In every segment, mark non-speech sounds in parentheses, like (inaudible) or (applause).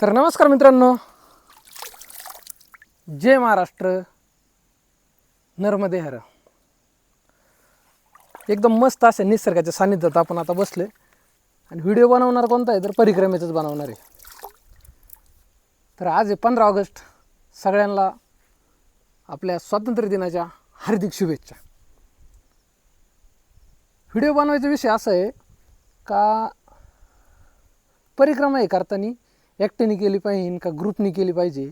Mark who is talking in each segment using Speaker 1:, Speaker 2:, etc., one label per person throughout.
Speaker 1: तर नमस्कार मित्रांनो. जय महाराष्ट्र. नर्मदे हर. एकदम मस्त असं निसर्गाच्या सान्निध्यात आपण आता बसले आणि व्हिडिओ बनवणार कोणता आहे तर परिक्रमेचाच बनवणार आहे. तर आज आहे पंधरा ऑगस्ट. सगळ्यांना आपल्या स्वातंत्र्य दिनाच्या हार्दिक शुभेच्छा. व्हिडिओ बनवायचा विषय असा आहे का परिक्रमा हे करताना एकट्याने केली पाहिजे का ग्रुपनी केली पाहिजे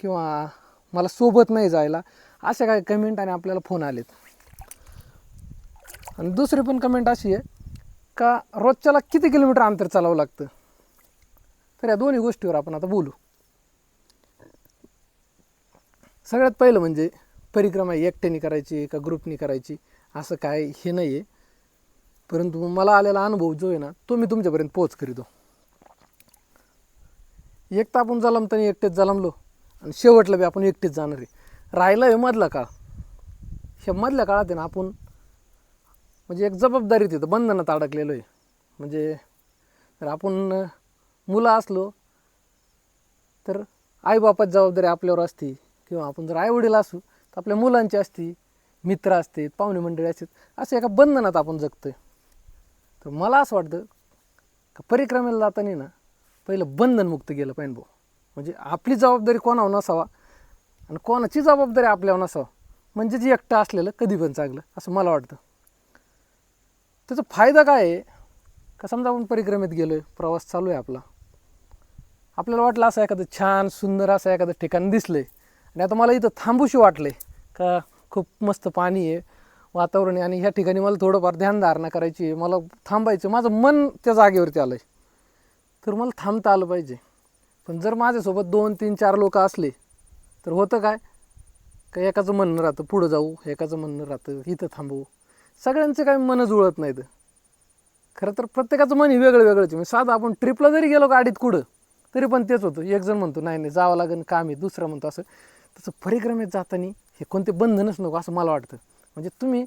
Speaker 1: किंवा मला सोबत नाही जायला अशा काही कमेंट आणि आपल्याला फोन आलेत. आणि दुसरी पण कमेंट अशी आहे का रोजच्याला किती किलोमीटर अंतर चालावं लागतं? तर या दोन्ही गोष्टीवर आपण आता बोलू. सगळ्यात पहिलं म्हणजे परिक्रमा ही एकट्याने करायची का ग्रुपनी करायची असं काय हे नाही आहे परंतु मला आलेला अनुभव जो आहे ना तो मी तुमच्यापर्यंत पोच करीतो एक तर आपण जलमताना एकटेच जलमलो. आणि शेवटला बी आपण एकटेच जाणार आहे. राहिला हे मधला काळ. हे मधल्या काळात आहे ना आपण म्हणजे एक जबाबदारी तिथं बंधनात अडकलेलो आहे. म्हणजे जर आपण मुलं असलो तर आईबापाची जबाबदारी आपल्यावर असते. किंवा आपण जर आईवडील असू तर आपल्या मुलांची असती. मित्र असते पाहुणे मंडळी असतात असं एका बंधनात आपण जगतो आहे तर मला असं वाटतं का परिक्रमेला जाताना ना पहिलं बंधनमुक्त गेलं पाहिजे भाऊ. म्हणजे आपली जबाबदारी कोणावर नसावा आणि कोणाची जबाबदारी आपल्यावर नसावा. म्हणजे जे एकटं असलेलं कधी पण चांगलं असं मला वाटतं. त्याचा फायदा काय आहे? का समजा आपण परिक्रमेत गेलो आहे प्रवास चालू आहे आपला. आपल्याला वाटलं असं एखादं छान सुंदर असं एखादं ठिकाण दिसलं आहे आणि आता मला इथं थांबूशी वाटलं आहे का खूप मस्त पाणी आहे वातावरण आहे आणि ह्या ठिकाणी मला थोडंफार ध्यानधारणा करायची आहे. मला थांबायचं माझं मन त्या जागेवरती आलं आहे तर मला थांबता आलं पाहिजे. पण जर माझ्यासोबत दोन तीन चार लोक असले तर होतं काय? का एकाचं म्हणणं राहतं पुढं जाऊ. एकाचं म्हणणं राहतं इथं थांबू. सगळ्यांचं काही मनं जुळत नाहीत. खरं तर प्रत्येकाचं मन हे वेगळं वेगळंच आहे. म्हणजे साधं आपण ट्रिपला जरी गेलो गाडीत कुठं तरी पण तेच होतं. एक जण म्हणतो नाही नाही जावं लागेल काम आहे. दुसरा म्हणतो असं. तसं परिक्रमेत जाताना हे कोणते बंधनच नको असं मला वाटतं. म्हणजे तुम्ही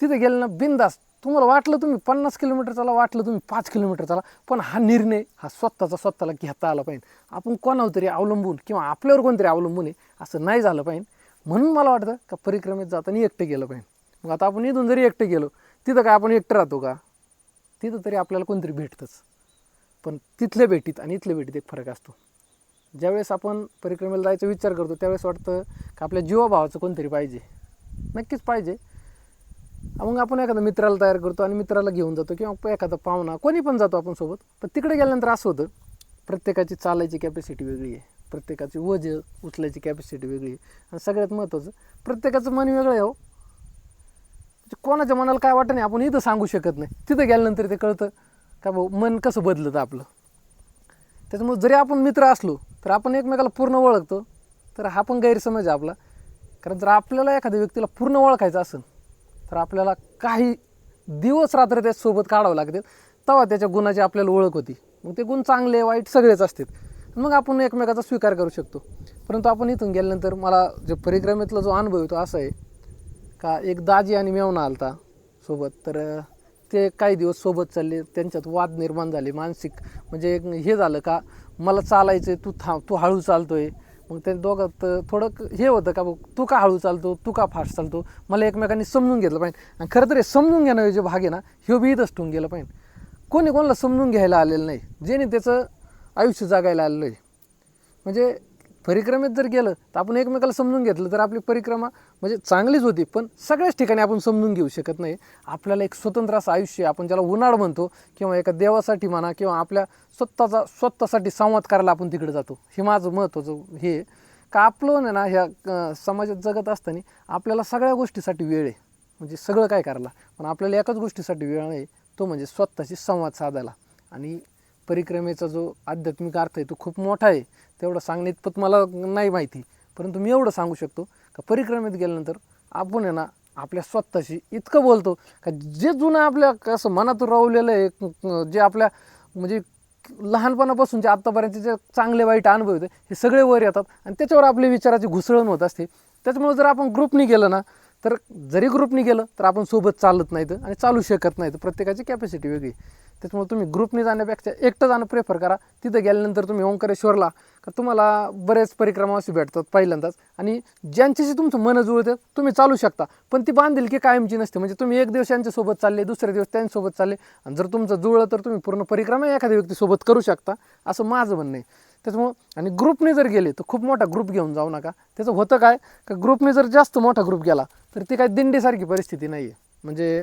Speaker 1: तिथे गेले ना बिंदास तुम्हाला वाटलं तुम्ही पन्नास किलोमीटर चाला वाटलं तुम्ही पाच किलोमीटर चाला पण हा निर्णय हा स्वतःचा स्वतःला घेता आला पाहिजे. आपण कोणावर तरी अवलंबून किंवा आपल्यावर कोणतरी अवलंबून आहे असं नाही झालं पाहिजे. म्हणून मला वाटतं का परिक्रमेत जाताना एकटं गेलं पाहिजे. मग आता आपण इथून जरी एकटं गेलो तिथं काय आपण एकटं राहतो का? तिथं तरी आपल्याला कोणतरी भेटतंच. पण तिथल्या भेटीत आणि इथल्या भेटीत एक फरक असतो. ज्यावेळेस आपण परिक्रमेला जायचा विचार करतो त्यावेळेस वाटतं का आपल्या जीवाभावाचं कोणतरी पाहिजे. नक्कीच पाहिजे. मग आपण एखाद्या मित्राला तयार करतो आणि मित्राला घेऊन जातो किंवा एखादा पाहुणा कोणी पण जातो आपण सोबत. पण तिकडे गेल्यानंतर असं होतं प्रत्येकाची चालायची कॅपॅसिटी वेगळी आहे. प्रत्येकाची वज उचलायची कॅपॅसिटी वेगळी आहे. आणि सगळ्यात महत्त्वाचं प्रत्येकाचं मन वेगळं आहे हो. म्हणजे कोणाच्या मनाला काय वाटत नाही आपण इथं सांगू शकत नाही. तिथं गेल्यानंतर ते कळतं का भाऊ मन कसं बदलतं आपलं. त्याच्यामुळे जरी आपण मित्र असलो तर आपण एकमेकाला पूर्ण ओळखतो. तर हा पण गैरसमज आहे आपला. कारण जर आपल्याला एखाद्या व्यक्तीला पूर्ण ओळखायचं असेल तर आपल्याला काही दिवस रात्र त्याच्यासोबत काढावं लागते तेव्हा त्याच्या गुणाची आपल्याला ओळख होती. मग ते गुण चांगले वाईट सगळेच असतात. मग आपण एकमेकाचा स्वीकार करू शकतो. परंतु आपण इथून गेल्यानंतर मला जे परिक्रमेतला जो अनुभव येतो असा आहे का एक दाजी आणि मेवना आलता सोबत तर ते काही दिवस सोबत चालले. त्यांच्यात वाद निर्माण झाले मानसिक. म्हणजे एक हे झालं का मला चालायचं आहे तू थांब तू हळू चालतोय. मग त्या दोघात थोडं हे होतं का बघ तू का हळू चालतो तू का फास्ट चालतो? मला एकमेकांनी समजून घेतलं पाहिजे. आणि खरं तर हे समजून घेणं जे भाग आहे ना हे बी इथंच ठेवून गेलं पाहिजे. कोणी कोणाला समजून घ्यायला आलेलं नाही जेणे त्याचं आयुष्य जगायला आलेलं आहे. म्हणजे परिक्रमेत जर गेलं तर आपण एकमेकाला समजून घेतलं तर आपली परिक्रमा म्हणजे चांगलीच होती. पण सगळ्याच ठिकाणी आपण समजून घेऊ शकत नाही. आपल्याला एक स्वतंत्र असं आयुष्य आहे. आपण ज्याला उन्हाळ म्हणतो किंवा एका देवासाठी म्हणा किंवा आपल्या स्वतःचा स्वतःसाठी संवाद करायला आपण तिकडे जातो. हे माझं महत्त्वाचं हे. का आपलं ना ह्या समाजात जगत असताना आपल्याला सगळ्या गोष्टीसाठी वेळ आहे. म्हणजे सगळं काय करायला? पण आपल्याला एकाच गोष्टीसाठी वेळ नाही तो म्हणजे स्वतःशी संवाद साधायला. आणि परिक्रमेचा जो आध्यात्मिक अर्थ आहे तो खूप मोठा आहे. तेवढं सांगणे इतपत मला नाही माहिती. परंतु मी एवढं सांगू शकतो का परिक्रमेत गेल्यानंतर आपण आहे ना आपल्या स्वतःशी इतकं बोलतो का जे जुनं आपल्या कसं मनातून रावलेलं आहे जे आपल्या म्हणजे लहानपणापासून जे आत्तापर्यंत जे चांगले वाईट अनुभव होते हे सगळे वर येतात आणि त्याच्यावर आपल्या विचाराची घुसळण होत असते. त्याच्यामुळे जर आपण ग्रुपनी गेलं ना तर जरी ग्रुपनी गेलं तर आपण सोबत चालत नाहीत आणि चालू शकत नाहीत. प्रत्येकाची कॅपॅसिटी वेगळी त्याच्यामुळे तुम्ही ग्रुपने जाण्यापेक्षा एकटं जाणं प्रेफर करा. तिथं गेल्यानंतर तुम्ही ओंकारेश्वरला का तुम्हाला बरेच परिक्रमा असे भेटतात पहिल्यांदाच. आणि ज्यांच्याशी तुमचं मन जुळतं तुम्ही चालू शकता. पण ती बांधील की कायमची नसते. म्हणजे तुम्ही एक दिवस यांच्यासोबत चालले दुसरे दिवस त्यांच्यासोबत चालले. आणि जर तुमचं जुळलं तर तुम्ही पूर्ण परिक्रमा एखाद्या व्यक्तीसोबत करू शकता. असं माझं म्हणणं आहे. त्याच्यामुळं आणि ग्रुपने जर गेले तर खूप मोठा ग्रुप घेऊन जाऊ नका. त्याचं होतं काय? का ग्रुपने जर जास्त मोठा ग्रुप गेला तर ती काय दिंडीसारखी परिस्थिती नाही आहे म्हणजे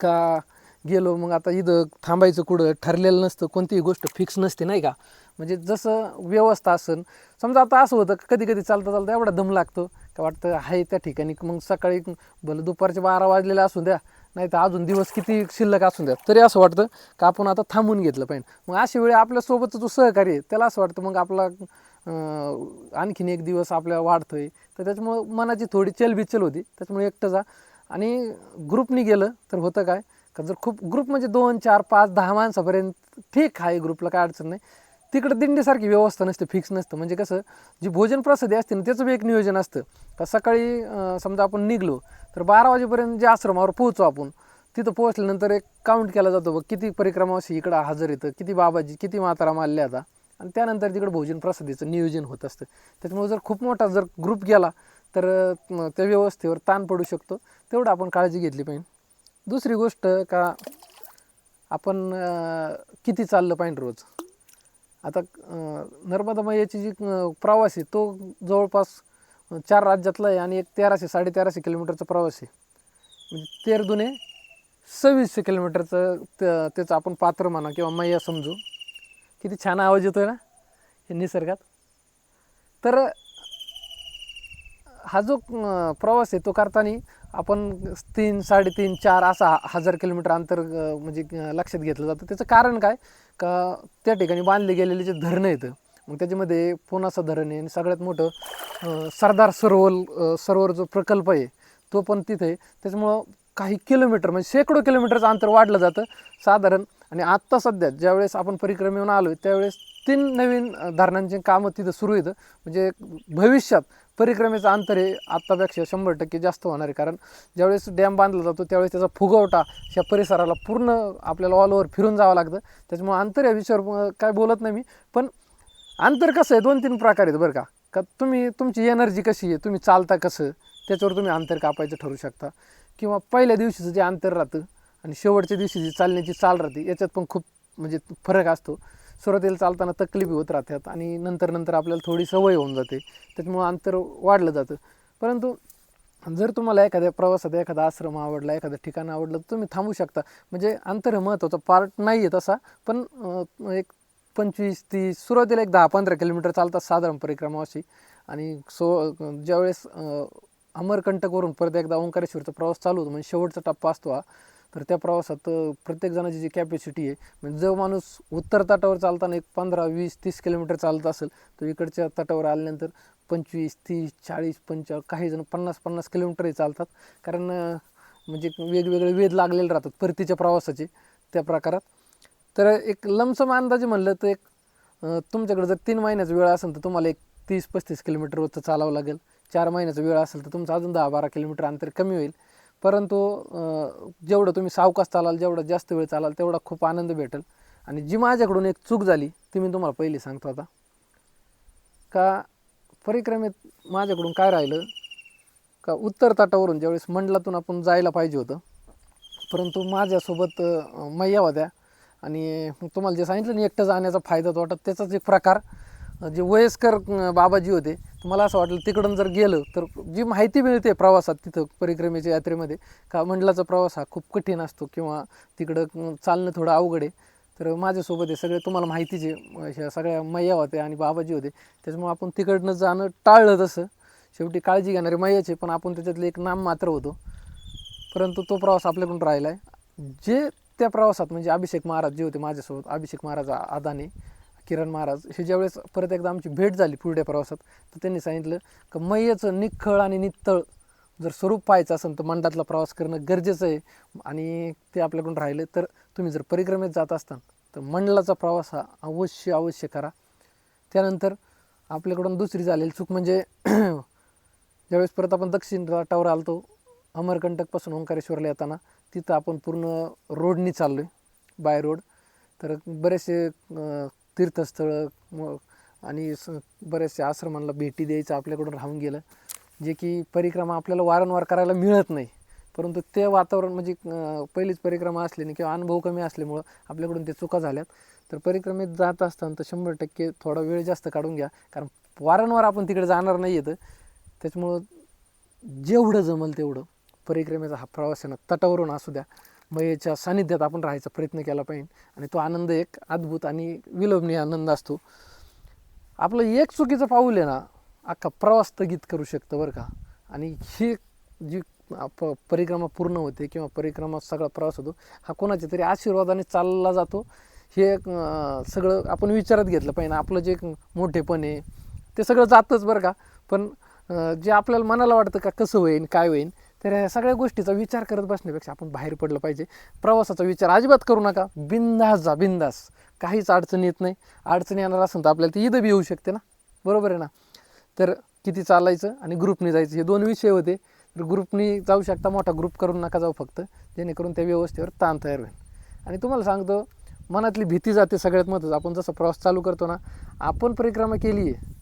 Speaker 1: का गेलो मग आता इथं थांबायचं कुठं ठरलेलं नसतं कोणतीही गोष्ट फिक्स नसते नाही का? म्हणजे जसं व्यवस्था असन समजा आता असं होतं कधी कधी चालता चालता एवढा दम लागतो का वाटतं आहे त्या ठिकाणी मग सकाळी भलं दुपारचे बारा वाजलेले असू द्या नाही तर अजून दिवस किती शिल्लक असून द्या तरी असं वाटतं का आपण आता थांबून घेतलं पाहिजे. मग अशा वेळी आपल्यासोबतचं जो सहकारी आहे त्याला असं वाटतं मग आपला आणखीन एक दिवस आपल्या वाढतोय तर त्याच्यामुळं मनाची थोडी चलबिचल होती त्याच्यामुळे एकटं जा. आणि ग्रुपनी गेलं तर होतं काय का जर खूप ग्रुप म्हणजे दोन चार पाच दहा माणसापर्यंत ठीक आहे ग्रुपला काय अडचण नाही. तिकडं दिंडीसारखी व्यवस्था नसते फिक्स नसतं. म्हणजे कसं जी भोजन प्रसादी असते ना त्याचं बी एक नियोजन असतं. का सकाळी समजा आपण निघलो तर बारा वाजेपर्यंत जे आश्रमावर पोहोचू आपण तिथं पोहोचल्यानंतर एक काउंट केला जातो बघ किती परिक्रमावासी इकडं हजर येतं किती बाबाजी किती मातारा मारल्या आता. आणि त्यानंतर तिकडं भोजन प्रसादीचं नियोजन होत असतं. त्याच्यामुळे जर खूप मोठा जर ग्रुप गेला तर त्या व्यवस्थेवर ताण पडू शकतो. तेवढं आपण काळजी घेतली पाहिजे. दुसरी गोष्ट का आपण किती चाललं पाहिजे रोज? आता नर्मदा मैयाची जी प्रवास आहे तो जवळपास चार राज्यातला आहे आणि एक तेराशे साडेतेराशे किलोमीटरचा प्रवास आहे. म्हणजे तेर दुने सव्वीसशे किलोमीटरचं त्याचं आपण पात्र म्हणा किंवा मैया समजू. किती छान आवाज येतो आहे ना हे निसर्गात. तर हा जो प्रवास आहे तो करताना आपण तीन साडेतीन चार असा हजार किलोमीटर अंतर म्हणजे लक्षात घेतलं जातं. त्याचं कारण काय? का त्या ठिकाणी बांधले गेलेले जे धरणं येतं मग त्याच्यामध्ये पुनासा धरण आहे आणि सगळ्यात मोठं सरदार सरोवर सरोवर जो प्रकल्प आहे तो पण तिथे त्याच्यामुळं काही किलोमीटर म्हणजे शेकडो किलोमीटरचं अंतर वाढलं जातं. साधारण आणि आत्ता सध्या ज्यावेळेस आपण परिक्रमेहून आलो त्यावेळेस तीन नवीन धरणांची कामं तिथं सुरू येतं म्हणजे भविष्यात परिक्रमेचं अंतर हे आत्तापेक्षा शंभर टक्के जास्त होणार आहे. कारण ज्यावेळेस डॅम बांधला जातो त्यावेळेस त्याचा फुगवटा ह्या परिसराला पूर्ण आपल्याला ऑल ओव्हर फिरून जावं लागतं. त्याच्यामुळे अंतर या विषयावर काय बोलत नाही मी. पण अंतर कसं आहे? दोन तीन प्रकार आहेत बरं का. का तुम्ही तुमची एनर्जी कशी आहे? तुम्ही चालता कसं? त्याच्यावर तुम्ही अंतर कापायचं ठरू शकता. किंवा पहिल्या दिवशीचं जे अंतर राहतं आणि शेवटच्या दिवशी जी चालण्याची चाल राहते याच्यात पण खूप म्हणजे फरक असतो. सुरुवातीला चालताना तकलीफी होत राहतात आणि नंतर नंतर आपल्याला थोडी सवय होऊन जाते. त्याच्यामुळं अंतर वाढलं जातं. परंतु जर तुम्हाला एखाद्या प्रवासात एखादा आश्रम आवडला एखादं ठिकाण आवडलं तर तुम्ही थांबू शकता. म्हणजे अंतर हे महत्त्वाचा पार्ट नाही आहे तसा पण एक पंचवीस तीस सुरुवातीला एक दहा पंधरा किलोमीटर चालतात साधारण परिक्रमा अशी. आणि सो ज्यावेळेस अमरकंटकवरून परत एकदा ओंकारेश्वरचा प्रवास चालू होतो म्हणजे शेवटचा टप्पा असतो हा तर त्या प्रवासात प्रत्येक जणाची जी कॅपॅसिटी आहे म्हणजे जो माणूस उत्तर तटावर चालताना एक पंधरा वीस तीस किलोमीटर चालत असेल तो इकडच्या तटावर आल्यानंतर पंचवीस तीस चाळीस पंचावन्न काही जण पन्नास पन्नास किलोमीटरही चालतात. कारण म्हणजे वेगवेगळे वेध लागलेले राहतात परतीच्या प्रवासाचे त्या प्रकारात. तर एक लमसम अंदाजे म्हणलं तर एक तुमच्याकडे जर तीन महिन्याचा वेळ असेल तर तुम्हाला एक तीस पस्तीस किलोमीटरवरचं चालावं लागेल. चार महिन्याचा वेळ असेल तर तुमचं अजून दहा बारा किलोमीटर अंतर कमी होईल. परंतु जेवढं तुम्ही सावकाश चालाल जेवढा जास्त वेळ चालाल तेवढा खूप आनंद भेटेल. आणि जी माझ्याकडून एक चूक झाली ती मी तुम्हाला पहिली सांगतो आता. का परिक्रमेत माझ्याकडून काय राहिलं? का उत्तर ताटावरून ज्यावेळेस मंडलातून आपण जायला पाहिजे होतं परंतु माझ्यासोबत मैया होत्या. आणि तुम्हाला जे सांगितलं ना एकटं जाण्याचा फायदा वाटत त्याचाच एक प्रकार. जे वयस्कर बाबाजी होते तुम्हाला असं वाटलं तिकडून जर गेलं तर जी माहिती मिळते प्रवासात तिथं परिक्रमेच्या यात्रेमध्ये का मंडलाचा प्रवास हा खूप कठीण असतो किंवा तिकडं चालणं थोडं अवघड आहे. तर माझ्यासोबत हे सगळे तुम्हाला माहितीचे ह्या सगळ्या मैया होत्या आणि बाबाजी होते त्याच्यामुळे आपण तिकडनं जाणं टाळलं तसं. शेवटी काळजी घेणारे मैयाचे पण आपण त्याच्यातले एक नाम मात्र होतो. परंतु तो प्रवास आपल्याकडून राहिला आहे जे त्या प्रवासात म्हणजे अभिषेक महाराज जे होते माझ्यासोबत अभिषेक महाराज आदाने किरण महाराज हे ज्यावेळेस परत एकदा आमची भेट झाली पुढे प्रवासात तर त्यांनी सांगितलं की मैयाचं निखळ आणि नित्तळ जर स्वरूप पाहायचं असेल तर मंडातला प्रवास करणं गरजेचं आहे. आणि ते आपल्याकडून राहिलं तर तुम्ही जर परिक्रमेत जात असताल तर मंडलाचा प्रवास हा अवश्य अवश्य करा. त्यानंतर आपल्याकडून दुसरी झालेली चूक म्हणजे (clears throat) ज्यावेळेस परत आपण दक्षिण घाटावर आलतो अमरकंटकपासून ओंकारेश्वरला येताना तिथं आपण पूर्ण रोडनी चाललो आहे बाय रोड तर बरेचसे तीर्थस्थळं म- आणि स बरेचसे आश्रमांना भेटी द्यायचं आपल्याकडून राहून गेलं जे की परिक्रमा आपल्याला वारंवार करायला मिळत नाही. परंतु ते वातावरण म्हणजे पहिलीच परिक्रमा असल्याने किंवा अनुभव कमी असल्यामुळं आपल्याकडून ते चुका झाल्यात. तर परिक्रमेत जात असताना तर शंभर टक्के थोडा वेळ जास्त काढून घ्या कारण वारंवार आपण तिकडे जाणार नाही येतं. त्याच्यामुळं जेवढं जमल तेवढं परिक्रमेचा हा प्रवास आहे ना तटावरून असू द्या. मयेच्या सानिध्यात आपण राहायचा प्रयत्न केला पाहिजे. आणि तो आनंद एक अद्भुत आणि विलोभनीय आनंद असतो. आपलं एक चुकीचं पाऊल आहे ना अख्खा प्रवास स्थगित करू शकतं बरं का. आणि ही जी आप परिक्रमा पूर्ण होते किंवा परिक्रमा सगळा प्रवास होतो हा कोणाच्या तरी आशीर्वादाने चालला जातो. हे एक, सगळं आपण विचारात घेतलं पाहिजे आपलं जे मोठेपण आहे ते सगळं जातंच बरं का. पण जे आपल्याला मनाला वाटतं का कसं होईल काय होईल तर ह्या सगळ्या गोष्टीचा विचार करत बसण्यापेक्षा आपण बाहेर पडलं पाहिजे. प्रवासाचा विचार अजिबात करू नका. बिंदास जा बिंदास. काहीच अडचण येत नाही. अडचण येणार असेल तर आपल्याला ती ईद बी येऊ शकते ना. बरोबर आहे ना? तर किती चालायचं आणि ग्रुपने जायचं हे दोन विषय होते. तर ग्रुपनी जाऊ शकता मोठा ग्रुप करून नका जाऊ फक्त. जेणेकरून त्या व्यवस्थेवर ताण तयार होईल. आणि तुम्हाला सांगतो मनातली भीती जाते सगळ्यात महत्त्वाचं. आपण जसं प्रवास चालू करतो ना आपण परिक्रमा केली आहे.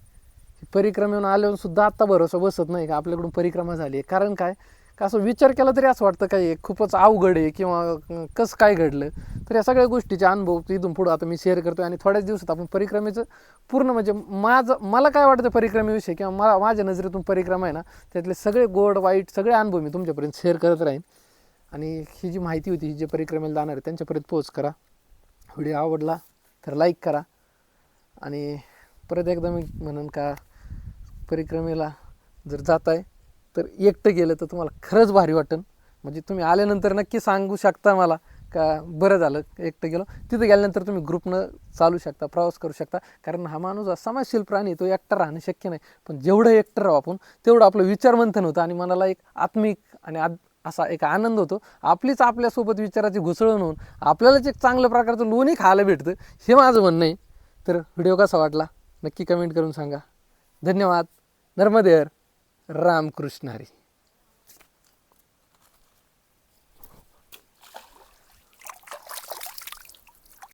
Speaker 1: परिक्रमेहून आल्यावर सुद्धा आत्ता भरोसा बसत नाही का? आपल्याकडून परिक्रमा झाली आहे. कारण काय? का असं विचार केला तरी असं वाटतं काय खूपच अवघड आहे किंवा कसं काय घडलं? तर या सगळ्या गोष्टीचे अनुभव इथून पुढं आता मी शेअर करतो आणि थोड्याच दिवसात आपण परिक्रमेचं पूर्ण म्हणजे माझं मला काय वाटतं परिक्रमेविषयी किंवा मला माझ्या नजरेतून परिक्रमा आहे ना त्यातले सगळे गोड वाईट सगळे अनुभव मी तुमच्यापर्यंत शेअर करत राहीन. आणि ही जी माहिती होती ही जे परिक्रमेला जाणार आहे त्यांच्यापर्यंत पोच करा. व्हिडिओ आवडला तर लाईक करा. आणि परत एकदा मी म्हणेन का परिक्रमेला जर जात आहे तर एकटं गेलं तर तुम्हाला खरंच भारी वाटेल म्हणजे तुम्ही आल्यानंतर नक्की सांगू शकता मला का बरं झालं एकटं गेलो. तिथं गेल्यानंतर तुम्ही ग्रुपनं चालू शकता प्रवास करू शकता. कारण हा माणूस समाजशील प्राणी तो एकटा राहणं शक्य नाही. पण जेवढं एकटं राहू आपण तेवढं आपलं विचारमंथन होतं आणि मनाला एक आत्मिक आणि आ असा एक आनंद होतो. आपलीच आपल्यासोबत विचाराची घुसळण होऊन आपल्यालाच एक चांगल्या प्रकारचं लोणी खायला भेटतं हे माझं म्हणणं आहे. तर व्हिडिओ कसा वाटला नक्की कमेंट करून सांगा. धन्यवाद. नर्मदेअर. रामकृष्ण हरी.